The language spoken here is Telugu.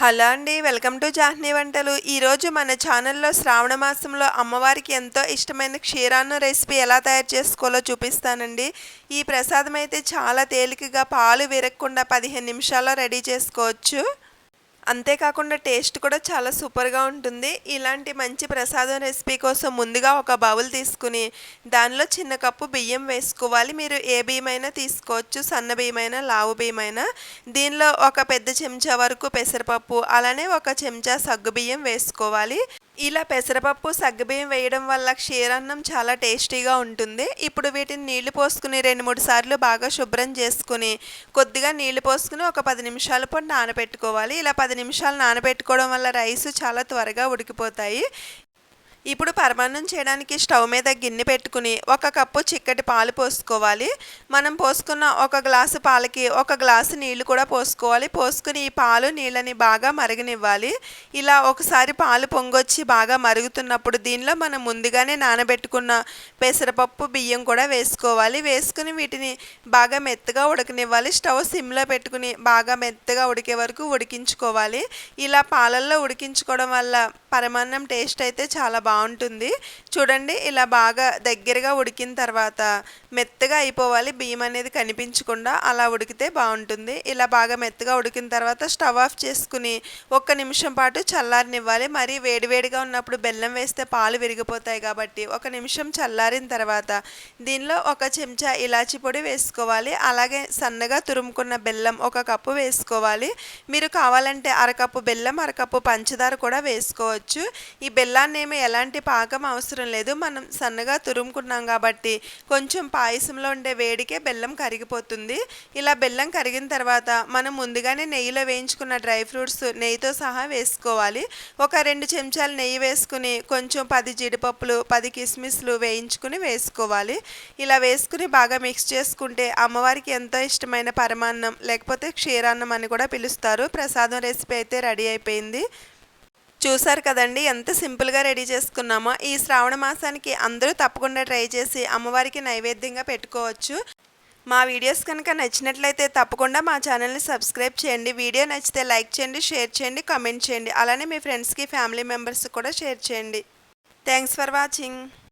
హలో అండి వెల్కమ్ టు జాహ్నీ వంటలు. ఈరోజు మన ఛానల్లో శ్రావణ మాసంలో అమ్మవారికి ఎంతో ఇష్టమైన క్షీరాన్న రెసిపీ ఎలా తయారు చేసుకోవాలో చూపిస్తానండి. ఈ ప్రసాదం అయితే చాలా తేలికగా పాలు విరగకుండా పదిహేను నిమిషాల్లో రెడీ చేసుకోవచ్చు. అంతేకాకుండా టేస్ట్ కూడా చాలా సూపర్గా ఉంటుంది. ఇలాంటి మంచి ప్రసాదం రెసిపీ కోసం ముందుగా ఒక బౌల్ తీసుకుని దానిలో చిన్న కప్పు బియ్యం వేసుకోవాలి. మీరు ఏ బియ్యమైనా తీసుకోవచ్చు సన్న బియ్యమైనా లావు బియ్యమైనా. దీనిలో ఒక పెద్ద చెంచా వరకు పెసరపప్పు అలానే ఒక చెంచా సగ్గు బియ్యం వేసుకోవాలి. ఇలా పెసరపప్పు సగ్గుబియ్యం వేయడం వల్ల క్షీరాన్నం చాలా టేస్టీగా ఉంటుంది. ఇప్పుడు వీటిని నీళ్ళు పోసుకుని రెండు మూడు సార్లు బాగా శుభ్రం చేసుకుని కొద్దిగా నీళ్ళు పోసుకుని ఒక పది నిమిషాల పాటు నానబెట్టుకోవాలి. ఇలా పది నిమిషాలు నానబెట్టుకోవడం వల్ల రైస్ చాలా త్వరగా ఉడికిపోతాయి. ఇప్పుడు పరమాన్నం చేయడానికి స్టవ్ మీద గిన్నె పెట్టుకుని ఒక కప్పు చిక్కటి పాలు పోసుకోవాలి. మనం పోసుకున్న ఒక గ్లాసు పాలకి ఒక గ్లాసు నీళ్ళు కూడా పోసుకోవాలి. పోసుకుని ఈ పాలు నీళ్ళని బాగా మరగనివ్వాలి. ఇలా ఒకసారి పాలు పొంగొచ్చి బాగా మరుగుతున్నప్పుడు దీనిలో మనం ముందుగానే నానబెట్టుకున్న పెసరపప్పు బియ్యం కూడా వేసుకోవాలి. వేసుకుని వీటిని బాగా మెత్తగా ఉడకనివ్వాలి. స్టవ్ సిమ్లో పెట్టుకుని బాగా మెత్తగా ఉడికే వరకు ఉడికించుకోవాలి. ఇలా పాలల్లో ఉడికించుకోవడం వల్ల పరమాన్నం టేస్ట్ అయితే చాలా బాగుంటుంది. చూడండి ఇలా బాగా దగ్గరగా ఉడికిన తర్వాత మెత్తగా అయిపోవాలి. బియ్యం అనేది కనిపించకుండా అలా ఉడికితే బాగుంటుంది. ఇలా బాగా మెత్తగా ఉడికిన తర్వాత స్టవ్ ఆఫ్ చేసుకుని ఒక్క నిమిషం పాటు చల్లారనివ్వాలి. మరి వేడివేడిగా ఉన్నప్పుడు బెల్లం వేస్తే పాలు విరిగిపోతాయి కాబట్టి ఒక నిమిషం చల్లారిన తర్వాత దీనిలో ఒక చెంచా ఇలాచి పొడి వేసుకోవాలి. అలాగే సన్నగా తురుముకున్న బెల్లం ఒక కప్పు వేసుకోవాలి. మీరు కావాలంటే అరకప్పు బెల్లం అరకప్పు పంచదార కూడా వేసుకోవచ్చు. ఈ బెల్లాన్ని ఏమి ఎలాంటి పాకం అవసరం లేదు. మనం సన్నగా తురుముకున్నాం కాబట్టి కొంచెం పాయసంలో ఉండే వేడికే బెల్లం కరిగిపోతుంది. ఇలా బెల్లం కరిగిన తర్వాత మనం ముందుగానే నెయ్యిలో వేయించుకున్న డ్రై ఫ్రూట్స్ నెయ్యితో సహా వేసుకోవాలి. ఒక రెండు చెంచాలు నెయ్యి వేసుకుని కొంచెం పది జీడిపప్పులు పది కిస్మిస్లు వేయించుకుని వేసుకోవాలి. ఇలా వేసుకుని బాగా మిక్స్ చేసుకుంటే అమ్మవారికి ఎంతో ఇష్టమైన పరమాన్నం లేకపోతే క్షీరాన్నం అని కూడా పిలుస్తారు. ప్రసాదం రెసిపీ అయితే రెడీ అయిపోయింది. చూసారు కదండి ఎంత సింపుల్గా రెడీ చేసుకున్నామో. ఈ శ్రావణ మాసానికి అందరూ తప్పకుండా ట్రై చేసి అమ్మవారికి నైవేద్యంగా పెట్టుకోవచ్చు. మా వీడియోస్ కనుక నచ్చినట్లయితే తప్పకుండా మా ఛానల్ని సబ్స్క్రైబ్ చేయండి. వీడియో నచ్చితే లైక్ చేయండి షేర్ చేయండి కామెంట్ చేయండి. అలానే మీ ఫ్రెండ్స్కి ఫ్యామిలీ మెంబర్స్కి కూడా షేర్ చేయండి. Thanks for watching.